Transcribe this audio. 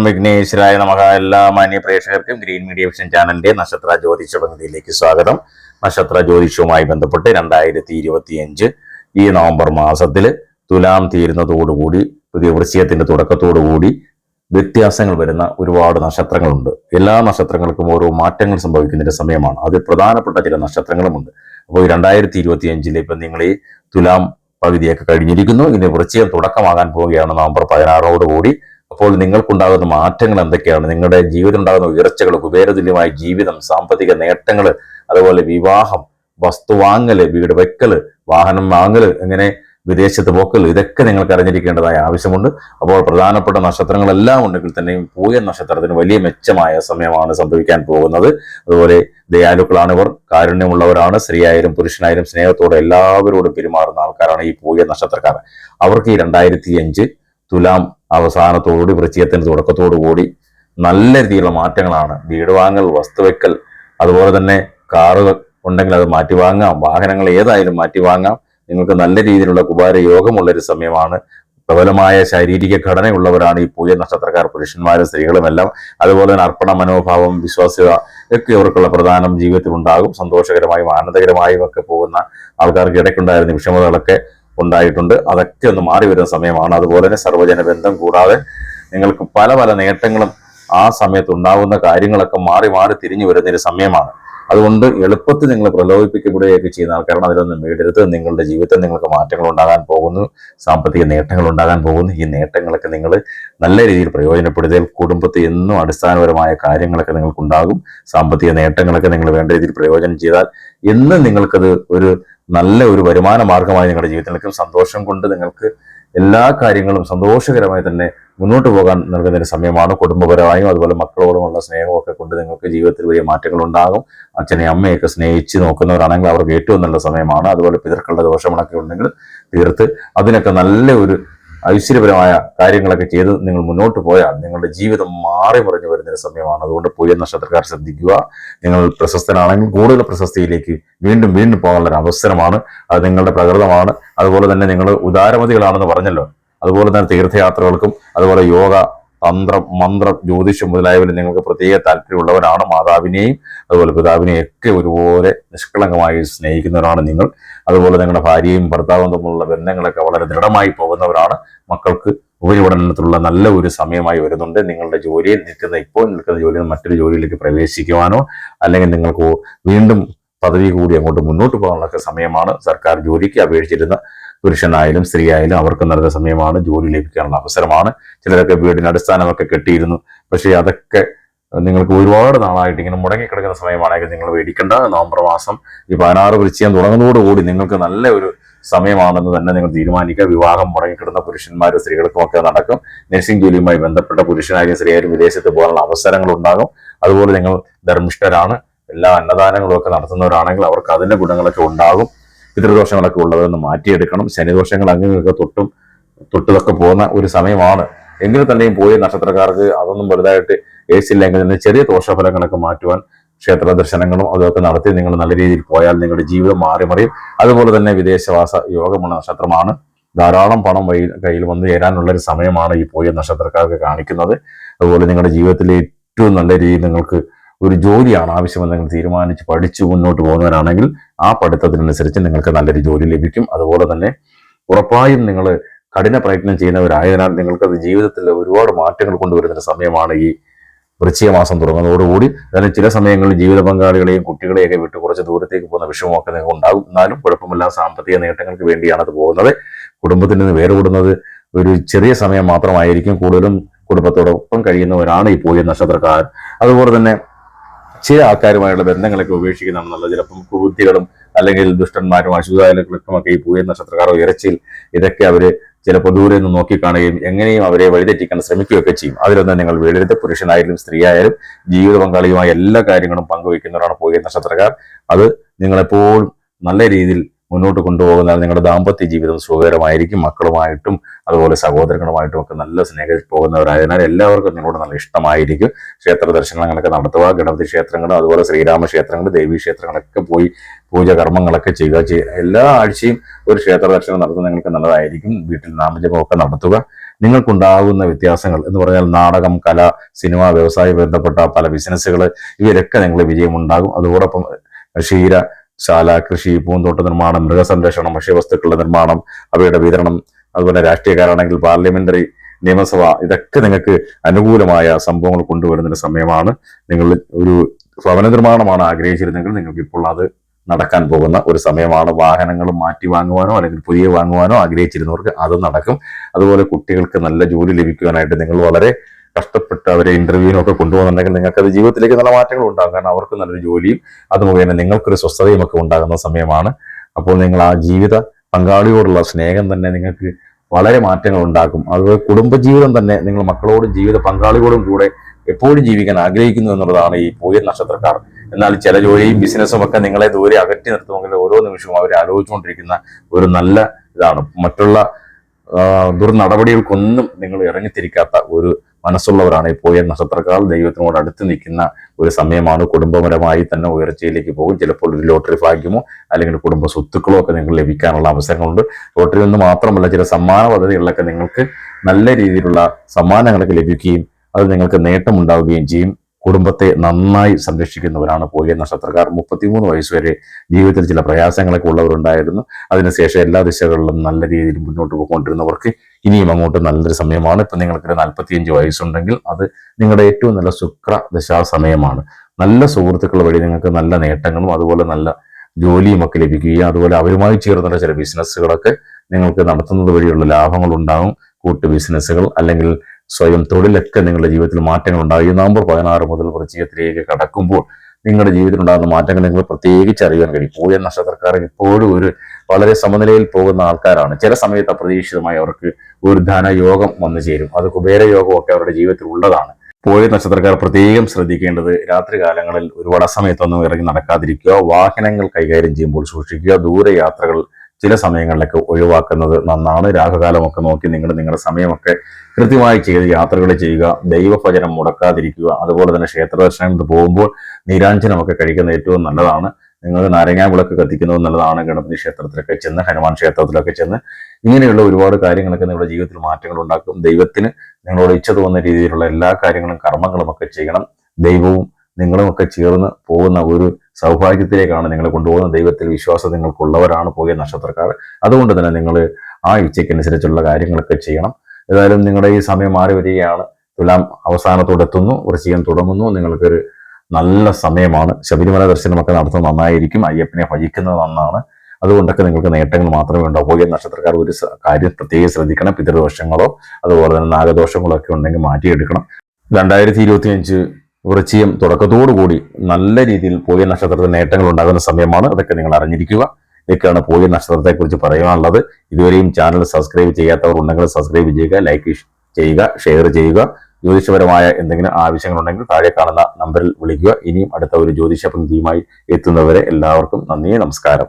ഓം വിഘ്നേശ്വരായ നമുക്ക് എല്ലാ മാന്യ പ്രേക്ഷകർക്കും ഗ്രീൻ മീഡിയ വിഷൻ ചാനലിന്റെ നക്ഷത്ര ജ്യോതിഷ പങ്ക്തിയിലേക്ക് സ്വാഗതം. നക്ഷത്ര ജ്യോതിഷവുമായി ബന്ധപ്പെട്ട് രണ്ടായിരത്തി ഇരുപത്തിയഞ്ച് ഈ നവംബർ മാസത്തിൽ തുലാം തീരുന്നതോടുകൂടി പുതിയ വൃശ്ചികത്തിന്റെ തുടക്കത്തോടുകൂടി വ്യത്യാസങ്ങൾ വരുന്ന ഒരുപാട് നക്ഷത്രങ്ങളുണ്ട്. എല്ലാ നക്ഷത്രങ്ങൾക്കും ഓരോ മാറ്റങ്ങൾ സംഭവിക്കുന്നതിന്റെ സമയമാണ്. അതിൽ പ്രധാനപ്പെട്ട ചില നക്ഷത്രങ്ങളുമുണ്ട്. അപ്പോൾ രണ്ടായിരത്തി ഇരുപത്തി അഞ്ചിൽ ഇപ്പം നിങ്ങൾ ഈ തുലാം പകുതിയൊക്കെ കഴിഞ്ഞിരിക്കുന്നു. ഇനി വൃശ്ചികം തുടക്കമാകാൻ പോവുകയാണ് നവംബർ പതിനാറോടുകൂടി. അപ്പോൾ നിങ്ങൾക്കുണ്ടാകുന്ന മാറ്റങ്ങൾ എന്തൊക്കെയാണ്? നിങ്ങളുടെ ജീവിതം ഉണ്ടാകുന്ന ഉയർച്ചകൾ കുബേരതുല്യമായ ജീവിതം സാമ്പത്തിക നേട്ടങ്ങൾ അതുപോലെ വിവാഹം വസ്തു വാങ്ങൽ വീട് വെക്കൽ വാഹനം വാങ്ങൽ ഇങ്ങനെ വിദേശത്ത് പോക്കൽ ഇതൊക്കെ നിങ്ങൾക്ക് അറിഞ്ഞിരിക്കേണ്ടതായ ആവശ്യമുണ്ട്. അപ്പോൾ പ്രധാനപ്പെട്ട നക്ഷത്രങ്ങളെല്ലാം ഉണ്ടെങ്കിൽ തന്നെയും പൂയ നക്ഷത്രത്തിന് വലിയ മെച്ചമായ സമയമാണ് സംഭവിക്കാൻ പോകുന്നത്. അതുപോലെ ദയാലുക്കളാണ് ഇവർ കാരുണ്യമുള്ളവരാണ് സ്ത്രീയായാലും പുരുഷനായാലും സ്നേഹത്തോടെ എല്ലാവരോടും പെരുമാറുന്ന ആൾക്കാരാണ് ഈ പൂയ നക്ഷത്രക്കാർ. അവർക്ക് ഈ രണ്ടായിരത്തി അഞ്ച് തുലാം അവസാനത്തോടുകൂടി വൃശ്ചികത്തിന്റെ തുടക്കത്തോടുകൂടി നല്ല രീതിയിലുള്ള മാറ്റങ്ങളാണ്. വീട് വാങ്ങൽ വസ്തുവെക്കൽ അതുപോലെ തന്നെ കാറുകൾ ഉണ്ടെങ്കിൽ അത് മാറ്റി വാങ്ങാം. വാഹനങ്ങൾ ഏതായാലും മാറ്റി വാങ്ങാം. നിങ്ങൾക്ക് നല്ല രീതിയിലുള്ള കുബാര യോഗമുള്ള ഒരു സമയമാണ്. പ്രബലമായ ശാരീരിക ഘടനയുള്ളവരാണ് ഈ പൂയ നക്ഷത്രക്കാർ പുരുഷന്മാരും സ്ത്രീകളും എല്ലാം. അതുപോലെ തന്നെ അർപ്പണ മനോഭാവം വിശ്വാസ്യത ഒക്കെ ഇവർക്കുള്ള പ്രധാനം ജീവിതത്തിൽ ഉണ്ടാകും. സന്തോഷകരമായും ആനന്ദകരമായും ഒക്കെ പോകുന്ന ആൾക്കാർക്ക് ഇടയ്ക്കുണ്ടായിരുന്ന വിഷമതകളൊക്കെ ഉണ്ടായിട്ടുണ്ട്. അതൊക്കെ ഒന്ന് മാറി വരുന്ന സമയമാണ്. അതുപോലെ തന്നെ സർവജന ബന്ധം കൂടാതെ നിങ്ങൾക്ക് പല പല നേട്ടങ്ങളും ആ സമയത്ത് ഉണ്ടാകുന്ന കാര്യങ്ങളൊക്കെ മാറി മാറി തിരിഞ്ഞു വരുന്ന ഒരു സമയമാണ്. അതുകൊണ്ട് എളുപ്പത്തിൽ നിങ്ങൾ പ്രലോഭിപ്പിക്കപ്പെടുകയൊക്കെ ചെയ്യുന്ന ആൾക്കാരാണ്. അതിലൊന്നും വീടരുത് നിങ്ങളുടെ ജീവിതത്തിൽ നിങ്ങൾക്ക് മാറ്റങ്ങൾ ഉണ്ടാകാൻ പോകുന്നു. സാമ്പത്തിക നേട്ടങ്ങൾ ഉണ്ടാകാൻ പോകുന്നു. ഈ നേട്ടങ്ങളൊക്കെ നിങ്ങൾ നല്ല രീതിയിൽ പ്രയോജനപ്പെടുത്തിയാൽ കുടുംബത്തിൽ എന്നും അടിസ്ഥാനപരമായ കാര്യങ്ങളൊക്കെ നിങ്ങൾക്കുണ്ടാകും. സാമ്പത്തിക നേട്ടങ്ങളൊക്കെ നിങ്ങൾ വേണ്ട രീതിയിൽ പ്രയോജനം ചെയ്താൽ എന്നും നിങ്ങൾക്കത് ഒരു നല്ല ഒരു വരുമാന മാർഗമായി നിങ്ങളുടെ ജീവിതത്തിൽ നിൽക്കും. സന്തോഷം കൊണ്ട് നിങ്ങൾക്ക് എല്ലാ കാര്യങ്ങളും സന്തോഷകരമായി തന്നെ മുന്നോട്ട് പോകാൻ നൽകുന്ന ഒരു സമയമാണ്. കുടുംബപരമായും അതുപോലെ മക്കളോടുമുള്ള സ്നേഹമൊക്കെ കൊണ്ട് നിങ്ങൾക്ക് ജീവിതത്തിൽ വലിയ മാറ്റങ്ങൾ ഉണ്ടാകും അച്ഛനെ അമ്മയൊക്കെ സ്നേഹിച്ച് നോക്കുന്നവരാണെങ്കിൽ അവർക്ക് ഏറ്റവും നല്ല സമയമാണ്. അതുപോലെ പിതൃക്കളുടെ ദോഷങ്ങളൊക്കെ ഉണ്ടെങ്കിൽ തീർത്ത് അതിനൊക്കെ നല്ല ഒരു ഐശ്വര്യപരമായ കാര്യങ്ങളൊക്കെ ചെയ്ത് നിങ്ങൾ മുന്നോട്ട് പോയാൽ നിങ്ങളുടെ ജീവിതം മാറി മറിഞ്ഞു വരുന്നൊരു സമയമാണ്. അതുകൊണ്ട് പുതിയ നക്ഷത്രക്കാർ ശ്രദ്ധിക്കുക. നിങ്ങൾ പ്രശസ്തനാണെങ്കിൽ കൂടുതൽ പ്രശസ്തിയിലേക്ക് വീണ്ടും വീണ്ടും പോകാനുള്ള ഒരു അവസരമാണ്. അത് നിങ്ങളുടെ പ്രകൃതമാണ്. അതുപോലെ തന്നെ നിങ്ങൾ ഉദാരമതികളാണെന്ന് പറഞ്ഞല്ലോ. അതുപോലെ തന്നെ തീർത്ഥയാത്രകൾക്കും അതുപോലെ യോഗ തന്ത്രം മന്ത്രം ജ്യോതിഷം മുതലായവരിൽ നിങ്ങൾക്ക് പ്രത്യേക താല്പര്യമുള്ളവരാണ്. മാതാവിനെയും അതുപോലെ പിതാവിനെയും ഒക്കെ ഒരുപോലെ നിഷ്കളങ്കമായി സ്നേഹിക്കുന്നവരാണ് നിങ്ങൾ. അതുപോലെ നിങ്ങളുടെ ഭാര്യയും ഭർത്താവും തമ്മിലുള്ള ബന്ധങ്ങളൊക്കെ വളരെ ദൃഢമായി പോകുന്നവരാണ്. മക്കൾക്ക് ഉപരിപഠനത്തിലുള്ള നല്ല ഒരു സമയമായി വരുന്നുണ്ട്. നിങ്ങളുടെ ജോലിയിൽ നിൽക്കുന്ന ഇപ്പോൾ നിൽക്കുന്ന ജോലിയിൽ മറ്റൊരു ജോലിയിലേക്ക് പ്രവേശിക്കുവാനോ അല്ലെങ്കിൽ നിങ്ങൾക്ക് വീണ്ടും പദവി കൂടി അങ്ങോട്ട് മുന്നോട്ട് പോകാനുള്ള സമയമാണ് സർക്കാർ ജോലിക്ക് അപേക്ഷിച്ചിരുന്ന പുരുഷനായാലും സ്ത്രീ ആയാലും അവർക്ക് നല്ല സമയമാണ് ജോലി ലഭിക്കാനുള്ള അവസരമാണ്. ചിലരൊക്കെ വീടിന് അടിസ്ഥാനമൊക്കെ കെട്ടിയിരുന്നു. പക്ഷേ അതൊക്കെ നിങ്ങൾക്ക് ഒരുപാട് നാളായിട്ട് ഇങ്ങനെ മുടങ്ങിക്കിടക്കുന്ന സമയമാണെങ്കിൽ നിങ്ങൾ മേടിക്കേണ്ട നവംബർ മാസം ഈ പതിനാറ് വൃശ്ചികം തുടങ്ങുന്നതോടുകൂടി നിങ്ങൾക്ക് നല്ല ഒരു സമയമാണെന്ന് തന്നെ നിങ്ങൾ തീരുമാനിക്കുക. വിവാഹം മുടങ്ങിക്കിടുന്ന പുരുഷന്മാരും സ്ത്രീകൾക്കും ഒക്കെ നടക്കും. നഴ്സിംഗ് ജോലിയുമായി ബന്ധപ്പെട്ട പുരുഷനായാലും സ്ത്രീയായാലും വിദേശത്ത് പോകാനുള്ള അവസരങ്ങൾ ഉണ്ടാകും അതുപോലെ നിങ്ങൾ ധർമ്മിഷ്ഠരാണ്. എല്ലാ അന്നദാനങ്ങളും ഒക്കെ നടത്തുന്നവരാണെങ്കിൽ അവർക്ക് അതിന്റെ ഗുണങ്ങളൊക്കെ ഉണ്ടാകും. പിതൃദോഷങ്ങളൊക്കെ ഉള്ളതെന്ന് മാറ്റിയെടുക്കണം. ശനിദോഷങ്ങൾ അങ്ങനെയൊക്കെ തൊട്ടും തൊട്ടതൊക്കെ പോകുന്ന ഒരു സമയമാണ്. എങ്കിൽ തന്നെയും പോയ നക്ഷത്രക്കാർക്ക് അതൊന്നും വലുതായിട്ട് ഏച്ചില്ലെങ്കിൽ തന്നെ ചെറിയ ദോഷഫലങ്ങളൊക്കെ മാറ്റുവാൻ ക്ഷേത്ര ദർശനങ്ങളും അതൊക്കെ നടത്തി നിങ്ങൾ നല്ല രീതിയിൽ പോയാൽ നിങ്ങളുടെ ജീവിതം മാറി മറിയും അതുപോലെ തന്നെ വിദേശവാസ യോഗമുള്ള നക്ഷത്രമാണ്. ധാരാളം പണം വൈ കയ്യിൽ വന്നു ചേരാനുള്ള ഒരു സമയമാണ് ഈ പോയ നക്ഷത്രക്കാർക്ക് കാണിക്കുന്നത്. അതുപോലെ നിങ്ങളുടെ ജീവിതത്തിലെ ഏറ്റവും നല്ല രീതിയിൽ നിങ്ങൾക്ക് ഒരു ജോലിയാണ് ആവശ്യമെന്ന് നിങ്ങൾ തീരുമാനിച്ച് പഠിച്ചു മുന്നോട്ട് പോകുന്നവരാണെങ്കിൽ ആ പഠിത്തത്തിനനുസരിച്ച് നിങ്ങൾക്ക് നല്ലൊരു ജോലി ലഭിക്കും. അതുപോലെ തന്നെ ഉറപ്പായും നിങ്ങൾ കഠിന പ്രയത്നം ചെയ്യുന്നവരായതിനാൽ നിങ്ങൾക്കത് ജീവിതത്തിൽ ഒരുപാട് മാറ്റങ്ങൾ കൊണ്ടുവരുന്ന സമയമാണ് ഈ വൃശ്ചിക മാസം തുടങ്ങുന്നതോടുകൂടി. അതിന് ചില സമയങ്ങളിൽ ജീവിത പങ്കാളികളെയും കുട്ടികളെയൊക്കെ വിട്ട് കുറച്ച് ദൂരത്തേക്ക് പോകുന്ന വിഷമമൊക്കെ നിങ്ങൾക്ക് ഉണ്ടാകും. എന്നാലും കുഴപ്പമില്ല സാമ്പത്തിക നേട്ടങ്ങൾക്ക് വേണ്ടിയാണ് അത് പോകുന്നത്. കുടുംബത്തിൽ നിന്ന് വേർപെടുന്നത് ഒരു ചെറിയ സമയം മാത്രമായിരിക്കും. കൂടുതലും കുടുംബത്തോടൊപ്പം കഴിയുന്നവരാണ് ഈ പോയ നക്ഷത്രക്കാർ. അതുപോലെ തന്നെ ചില ആൾക്കാരുമായുള്ള ബന്ധങ്ങളൊക്കെ ഉപേക്ഷിക്കുന്നതാണ് നല്ലത്. ചിലപ്പം കുബുദ്ധികളും അല്ലെങ്കിൽ ദുഷ്ടന്മാരും അശുദ്ധാലുകൾക്കും ഒക്കെ ഈ പൂയ നക്ഷത്രക്കാരോ ഇറച്ചിയിൽ ഇതൊക്കെ അവർ ചിലപ്പോൾ ദൂരെ നിന്ന് നോക്കിക്കാണുകയും എങ്ങനെയും അവരെ വഴിതെറ്റിക്കാൻ ശ്രമിക്കുകയൊക്കെ ചെയ്യും. അതിലൊന്നും നിങ്ങൾ വീടരുത്. പുരുഷനായാലും സ്ത്രീയായാലും ജീവിത പങ്കാളിയുമായ എല്ലാ കാര്യങ്ങളും പങ്കുവയ്ക്കുന്നവരാണ് പൂയ നക്ഷത്രക്കാർ. അത് നിങ്ങളെപ്പോഴും നല്ല രീതിയിൽ മുന്നോട്ട് കൊണ്ടുപോകുന്നാൽ നിങ്ങളുടെ ദാമ്പത്യ ജീവിതം സുഖകരമായിരിക്കും മക്കളുമായിട്ടും അതുപോലെ സഹോദരങ്ങളുമായിട്ടും ഒക്കെ നല്ല സ്നേഹിച്ച് പോകുന്നവരായതിനാൽ എല്ലാവർക്കും നിങ്ങളോട് നല്ല ഇഷ്ടമായിരിക്കും. ക്ഷേത്ര ദർശനങ്ങളൊക്കെ നടത്തുക ഗണപതി ക്ഷേത്രങ്ങളും അതുപോലെ ശ്രീരാമ ക്ഷേത്രങ്ങൾ ദേവീ ക്ഷേത്രങ്ങളൊക്കെ പോയി പൂജ കർമ്മങ്ങളൊക്കെ ചെയ്യുക. എല്ലാ ആഴ്ചയും ഒരു ക്ഷേത്ര ദർശനം നടത്തുന്നത് നിങ്ങൾക്ക് നല്ലതായിരിക്കും. വീട്ടിൽ നാമജപമൊക്കെ നടത്തുക. നിങ്ങൾക്കുണ്ടാകുന്ന വ്യത്യാസങ്ങൾ എന്ന് പറഞ്ഞാൽ നാടകം കല സിനിമ വ്യവസായ ബന്ധപ്പെട്ട പല ബിസിനസ്സുകൾ ഇവരൊക്കെ നിങ്ങൾ വിജയമുണ്ടാകും. അതോടൊപ്പം ക്ഷീരശാല കൃഷി പൂന്തോട്ട നിർമ്മാണം മൃഗസംരക്ഷണം ഭക്ഷ്യവസ്തുക്കളുടെ നിർമ്മാണം അവയുടെ വിതരണം അതുപോലെ രാഷ്ട്രീയക്കാരാണെങ്കിൽ പാർലമെന്ററി നിയമസഭ ഇതൊക്കെ നിങ്ങൾക്ക് അനുകൂലമായ സംഭവങ്ങൾ കൊണ്ടുവരുന്നൊരു സമയമാണ്. നിങ്ങൾ ഒരു ഭവന നിർമ്മാണമാണ് ആഗ്രഹിച്ചിരുന്നെങ്കിൽ നിങ്ങൾക്ക് ഇപ്പോൾ അത് നടക്കാൻ പോകുന്ന ഒരു സമയമാണ്. വാഹനങ്ങൾ മാറ്റി വാങ്ങുവാനോ അല്ലെങ്കിൽ പുതിയ വാങ്ങുവാനോ ആഗ്രഹിച്ചിരുന്നവർക്ക് അത് നടക്കും. അതുപോലെ കുട്ടികൾക്ക് നല്ല ജോലി ലഭിക്കുവാനായിട്ട് നിങ്ങൾ വളരെ കഷ്ടപ്പെട്ട് അവരെ ഇന്റർവ്യൂവിനൊക്കെ കൊണ്ടുപോകുന്നുണ്ടെങ്കിൽ നിങ്ങൾക്ക് അത് ജീവിതത്തിലേക്ക് നല്ല മാറ്റങ്ങൾ ഉണ്ടാകും. കാരണം അവർക്ക് നല്ലൊരു ജോലിയും അത് മുഖേന നിങ്ങൾക്കൊരു സ്വസ്ഥതയും ഒക്കെ ഉണ്ടാകുന്ന സമയമാണ്. അപ്പോൾ നിങ്ങൾ ആ ജീവിത പങ്കാളിയോടുള്ള സ്നേഹം തന്നെ നിങ്ങൾക്ക് വളരെ മാറ്റങ്ങൾ ഉണ്ടാക്കും. അതുപോലെ കുടുംബജീവിതം തന്നെ നിങ്ങൾ മക്കളോടും ജീവിത പങ്കാളികളോടും കൂടെ എപ്പോഴും ജീവിക്കാൻ ആഗ്രഹിക്കുന്നു എന്നുള്ളതാണ് ഈ പൂയൻ നക്ഷത്രക്കാർ. എന്നാൽ ചില ജോലിയും ബിസിനസ്സും ഒക്കെ നിങ്ങളെ ദൂരെ അകറ്റി നിർത്തുമെങ്കിൽ ഓരോ നിമിഷവും അവർ ആലോചിച്ചുകൊണ്ടിരിക്കുന്ന ഒരു നല്ല ഇതാണ്. മറ്റുള്ള ദുർനടപടികൾക്കൊന്നും നിങ്ങൾ ഇറങ്ങിത്തിരിക്കാത്ത ഒരു മനസ്സുള്ളവരാണ്. പോയ നക്ഷത്രക്കാർ ദൈവത്തിനോട് അടുത്ത് നിൽക്കുന്ന ഒരു സമയമാണ്. കുടുംബപരമായി തന്നെ ഉയർച്ചയിലേക്ക് പോകും. ചിലപ്പോൾ ഒരു ലോട്ടറി ഭാഗ്യമോ അല്ലെങ്കിൽ കുടുംബ സ്വത്തുക്കളോ ഒക്കെ നിങ്ങൾക്ക് ലഭിക്കാനുള്ള അവസരങ്ങളുണ്ട്. ലോട്ടറി ഒന്ന് മാത്രമല്ല ചില സമ്മാന പദ്ധതികളിലൊക്കെ നിങ്ങൾക്ക് നല്ല രീതിയിലുള്ള സമ്മാനങ്ങളൊക്കെ ലഭിക്കുകയും അത് നിങ്ങൾക്ക് നേട്ടമുണ്ടാവുകയും ചെയ്യും. കുടുംബത്തെ നന്നായി സംരക്ഷിക്കുന്നവരാണ് പോയ നക്ഷത്രക്കാർ മുപ്പത്തിമൂന്ന് വയസ്സ് വരെ ജീവിതത്തിൽ ചില പ്രയാസങ്ങളൊക്കെ ഉള്ളവരുണ്ടായിരുന്നു. അതിനുശേഷം എല്ലാ ദിശകളിലും നല്ല രീതിയിൽ മുന്നോട്ട് പോയിക്കൊണ്ടിരുന്നവർക്ക് ഇനിയും അങ്ങോട്ട് നല്ലൊരു സമയമാണ്. ഇപ്പൊ നിങ്ങൾക്ക് നാൽപ്പത്തിയഞ്ച് വയസ്സുണ്ടെങ്കിൽ അത് നിങ്ങളുടെ ഏറ്റവും നല്ല ശുക്ര ദശാ സമയമാണ്. നല്ല സുഹൃത്തുക്കൾ വഴി നിങ്ങൾക്ക് നല്ല നേട്ടങ്ങളും അതുപോലെ നല്ല ജോലിയും ഒക്കെ ലഭിക്കുകയും അതുപോലെ അവരുമായി ചേർന്നുള്ള ചില ബിസിനസ്സുകളൊക്കെ നിങ്ങൾക്ക് നടത്തുന്നത് വഴിയുള്ള ലാഭങ്ങൾ ഉണ്ടാകും കൂട്ട് ബിസിനസ്സുകൾ അല്ലെങ്കിൽ സ്വയം തൊഴിലൊക്കെ നിങ്ങളുടെ ജീവിതത്തിൽ മാറ്റങ്ങൾ ഉണ്ടാകും. ഈ നവംബർ പതിനാറ് മുതൽ വൃശ്ചികത്തിലേക്ക് കടക്കുമ്പോൾ നിങ്ങളുടെ ജീവിതത്തിൽ ഉണ്ടാകുന്ന മാറ്റങ്ങൾ നിങ്ങൾ പ്രത്യേകിച്ച് അറിയാൻ കഴിയും. പൂയ നക്ഷത്രക്കാർ ഇപ്പോഴും ഒരു വളരെ സമനിലയിൽ പോകുന്ന ആൾക്കാരാണ്. ചില സമയത്ത് അപ്രതീക്ഷിതമായി അവർക്ക് ഒരു ധനയോഗം വന്നു ചേരും. അത് കുബേരയോഗം ഒക്കെ അവരുടെ ജീവിതത്തിൽ ഉള്ളതാണ്. പോയ നക്ഷത്രക്കാർ പ്രത്യേകം ശ്രദ്ധിക്കേണ്ടത് രാത്രി കാലങ്ങളിൽ ഒരുപാട് സമയത്തൊന്നും ഇറങ്ങി നടക്കാതിരിക്കുക വാഹനങ്ങൾ കൈകാര്യം ചെയ്യുമ്പോൾ സൂക്ഷിക്കുക ദൂരെ യാത്രകൾ ചില സമയങ്ങളിലൊക്കെ ഒഴിവാക്കുന്നത് നന്നാണ്. രാഹുകാലമൊക്കെ നോക്കി നിങ്ങൾ നിങ്ങളുടെ സമയമൊക്കെ കൃത്യമായി ചെയ്ത് യാത്രകൾ ചെയ്യുക ദൈവഭജനം മുടക്കാതിരിക്കുക അതുപോലെ തന്നെ ക്ഷേത്ര ദർശനത്തിന് പോകുമ്പോൾ നീരാഞ്ജനമൊക്കെ കഴിക്കുന്നത് ഏറ്റവും നല്ലതാണ്. നിങ്ങൾ നാരങ്ങാ വിളക്ക് കത്തിക്കുന്നത് നല്ലതാണ്. ഗണപതി ക്ഷേത്രത്തിലൊക്കെ ചെന്ന് ഹനുമാൻ ക്ഷേത്രത്തിലൊക്കെ ചെന്ന് ഇങ്ങനെയുള്ള ഒരുപാട് കാര്യങ്ങളൊക്കെ നിങ്ങളുടെ ജീവിതത്തിൽ മാറ്റങ്ങൾ ഉണ്ടാക്കും. ദൈവത്തിന് നിങ്ങളോട് ഇച്ഛ തോന്നുന്ന രീതിയിലുള്ള എല്ലാ കാര്യങ്ങളും കർമ്മങ്ങളും ഒക്കെ ചെയ്യണം. ദൈവവും നിങ്ങളും ഒക്കെ ചേർന്ന് പോകുന്ന ഒരു സൗഭാഗ്യത്തിലേക്കാണ് നിങ്ങളെ കൊണ്ടുപോകുന്ന ദൈവത്തിൽ വിശ്വാസം നിങ്ങൾക്കുള്ളവരാണ് പോയ നക്ഷത്രക്കാർ. അതുകൊണ്ട് തന്നെ നിങ്ങൾ ആ ഇച്ഛയ്ക്കനുസരിച്ചുള്ള കാര്യങ്ങളൊക്കെ ചെയ്യണം. ഏതായാലും നിങ്ങളുടെ ഈ സമയം മാറി വരികയാണ്. തുലാം അവസാനത്തോടെത്തുന്നു. വൃശ്ചികം തുടങ്ങുന്നു. നിങ്ങൾക്കൊരു നല്ല സമയമാണ്. ശബരിമല ദർശനമൊക്കെ നടത്തുന്നത് നന്നായിരിക്കും. അയ്യപ്പനെ ഭജിക്കുന്നത് നന്നാണ്. അതുകൊണ്ടൊക്കെ നിങ്ങൾക്ക് നേട്ടങ്ങൾ മാത്രമേ ഉണ്ടാവൂ. പോയ നക്ഷത്രക്കാർ ഒരു കാര്യം പ്രത്യേകം ശ്രദ്ധിക്കണം. പിതൃദോഷങ്ങളോ അതുപോലെ തന്നെ നാഗദോഷങ്ങളോ ഒക്കെ ഉണ്ടെങ്കിൽ മാറ്റിയെടുക്കണം. രണ്ടായിരത്തി ഇരുപത്തി അഞ്ച് വൃശ്ചികം കൂടി നല്ല രീതിയിൽ പോയ നക്ഷത്രത്തിന് നേട്ടങ്ങൾ ഉണ്ടാകുന്ന സമയമാണ് അതൊക്കെ നിങ്ങൾ അറിഞ്ഞിരിക്കുക. ഇതൊക്കെയാണ് പോയ നക്ഷത്രത്തെ കുറിച്ച് പറയാനുള്ളത്. ഇതുവരെയും ചാനൽ സബ്സ്ക്രൈബ് ചെയ്യാത്തവർ ഉണ്ടെങ്കിൽ സബ്സ്ക്രൈബ് ചെയ്യുക ലൈക്ക് ചെയ്യുക ഷെയർ ചെയ്യുക. ജ്യോതിഷപരമായ എന്തെങ്കിലും ആവശ്യങ്ങളുണ്ടെങ്കിൽ താഴെ കാണുന്ന നമ്പറിൽ വിളിക്കുക. ഇനിയും അടുത്ത ഒരു ജ്യോതിഷ പ്രതിയുമായി എത്തുന്നവരെ എല്ലാവർക്കും നന്ദി നമസ്കാരം.